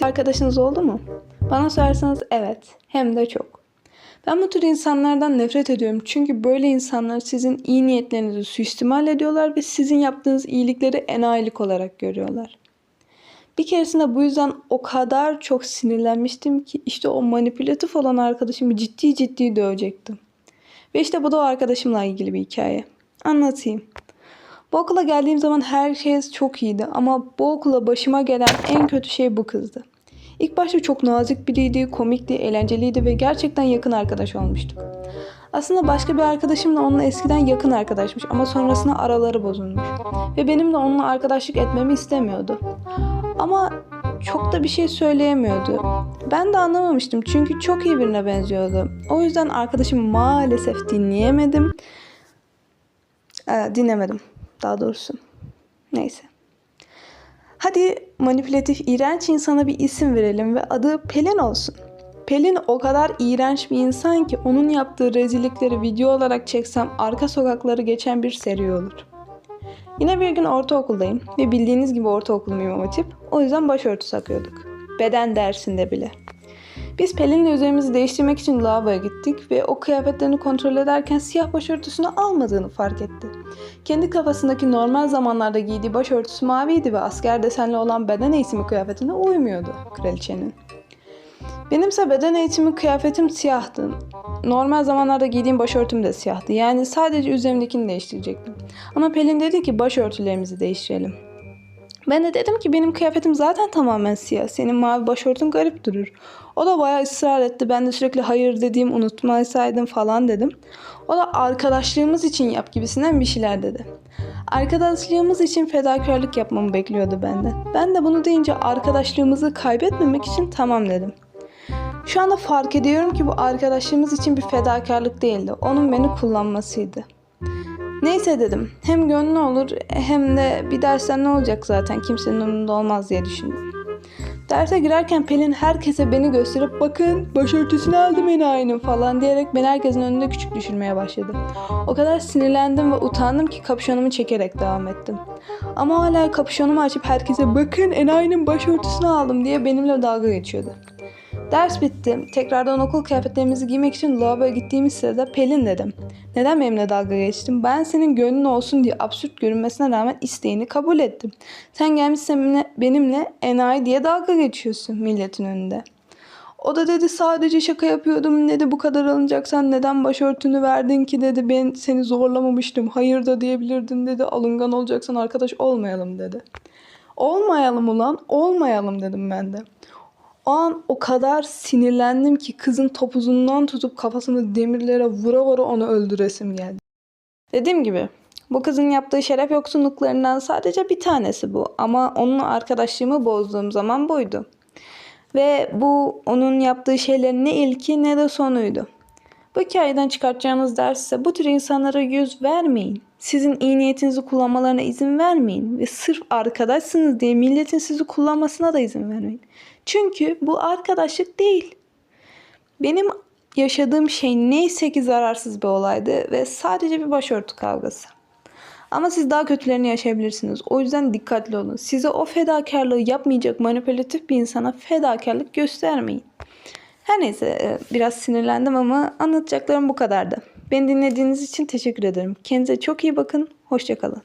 arkadaşınız oldu mu? Bana sorarsanız evet. Hem de çok. Ben bu tür insanlardan nefret ediyorum. Çünkü böyle insanlar sizin iyi niyetlerinizi suistimal ediyorlar ve sizin yaptığınız iyilikleri enayilik olarak görüyorlar. Bir keresinde bu yüzden o kadar çok sinirlenmiştim ki işte o manipülatif olan arkadaşımı ciddi ciddi dövecektim. Ve işte bu da o arkadaşımla ilgili bir hikaye. Anlatayım. Bu okula geldiğim zaman her şey çok iyiydi ama bu okula başıma gelen en kötü şey bu kızdı. İlk başta çok nazik biriydi, komikti, eğlenceliydi ve gerçekten yakın arkadaş olmuştuk. Aslında başka bir arkadaşımla onunla eskiden yakın arkadaşmış ama sonrasında araları bozulmuş. Ve benim de onunla arkadaşlık etmemi istemiyordu. Ama çok da bir şey söyleyemiyordu. Ben de anlamamıştım çünkü çok iyi birine benziyordu. O yüzden arkadaşımı maalesef dinleyemedim. Ee, dinlemedim daha doğrusu. Neyse. Hadi manipülatif, iğrenç insana bir isim verelim ve adı Pelin olsun. Pelin o kadar iğrenç bir insan ki onun yaptığı rezillikleri video olarak çeksem arka sokakları geçen bir seri olur. Yine bir gün ortaokuldayım ve bildiğiniz gibi ortaokul muyum hatip. O yüzden başörtü takıyorduk. Beden dersinde bile. Biz Pelin'le üzerimizi değiştirmek için lavaboya gittik ve o kıyafetlerini kontrol ederken siyah başörtüsünü almadığını fark etti. Kendi kafasındaki normal zamanlarda giydiği başörtüsü maviydi ve asker desenli olan beden eğitimi kıyafetine uymuyordu kraliçenin. Benimse beden eğitimi kıyafetim siyahtı. Normal zamanlarda giydiğim başörtüm de siyahtı. Yani sadece üzerimdekini değiştirecektim. Ama Pelin dedi ki başörtülerimizi değiştirelim. Ben de dedim ki benim kıyafetim zaten tamamen siyah. Senin mavi başörtün garip durur. O da bayağı ısrar etti. Ben de sürekli hayır dediğim unutmasaydım falan dedim. O da arkadaşlığımız için yap gibisinden bir şeyler dedi. Arkadaşlığımız için fedakarlık yapmamı bekliyordu benden. Ben de bunu deyince arkadaşlığımızı kaybetmemek için tamam dedim. Şu anda fark ediyorum ki bu arkadaşlığımız için bir fedakarlık değildi. Onun beni kullanmasıydı. Neyse dedim. Hem gönlü olur hem de bir dersten ne olacak zaten kimsenin umurunda olmaz diye düşündüm. Derse girerken Pelin herkese beni gösterip bakın başörtüsünü aldım en aynı falan diyerek beni herkesin önünde küçük düşürmeye başladı. O kadar sinirlendim ve utandım ki kapşonumu çekerek devam ettim. Ama hala kapşonumu açıp herkese bakın en aynı başörtüsünü aldım diye benimle dalga geçiyordu. Ders bitti. Tekrardan okul kıyafetlerimizi giymek için lavaboya gittiğimiz sırada Pelin dedim. Neden benimle dalga geçtin? Ben senin gönlün olsun diye absürt görünmesine rağmen isteğini kabul ettim. Sen gelmişsin benimle, enayi diye dalga geçiyorsun milletin önünde. O da dedi sadece şaka yapıyordum. Ne de bu kadar alınacaksan neden başörtünü verdin ki dedi. Ben seni zorlamamıştım. Hayır da diyebilirdin dedi. Alıngan olacaksan arkadaş olmayalım dedi. Olmayalım ulan olmayalım dedim ben de. O an o kadar sinirlendim ki kızın topuzundan tutup kafasını demirlere vura vura onu öldüresim geldi. Dediğim gibi bu kızın yaptığı şeref yoksunluklarından sadece bir tanesi bu. Ama onunla arkadaşlığımı bozduğum zaman buydu. Ve bu onun yaptığı şeylerin ne ilki ne de sonuydu. Bu hikayeden çıkartacağınız ders ise bu tür insanlara yüz vermeyin. Sizin iyi niyetinizi kullanmalarına izin vermeyin. Ve sırf arkadaşsınız diye milletin sizi kullanmasına da izin vermeyin. Çünkü bu arkadaşlık değil. Benim yaşadığım şey neyse ki zararsız bir olaydı ve sadece bir başörtü kavgası. Ama siz daha kötülerini yaşayabilirsiniz. O yüzden dikkatli olun. Size o fedakarlığı yapmayacak manipülatif bir insana fedakarlık göstermeyin. Her neyse e, biraz sinirlendim ama anlatacaklarım bu kadardı. Beni dinlediğiniz için teşekkür ederim. Kendinize çok iyi bakın. Hoşçakalın.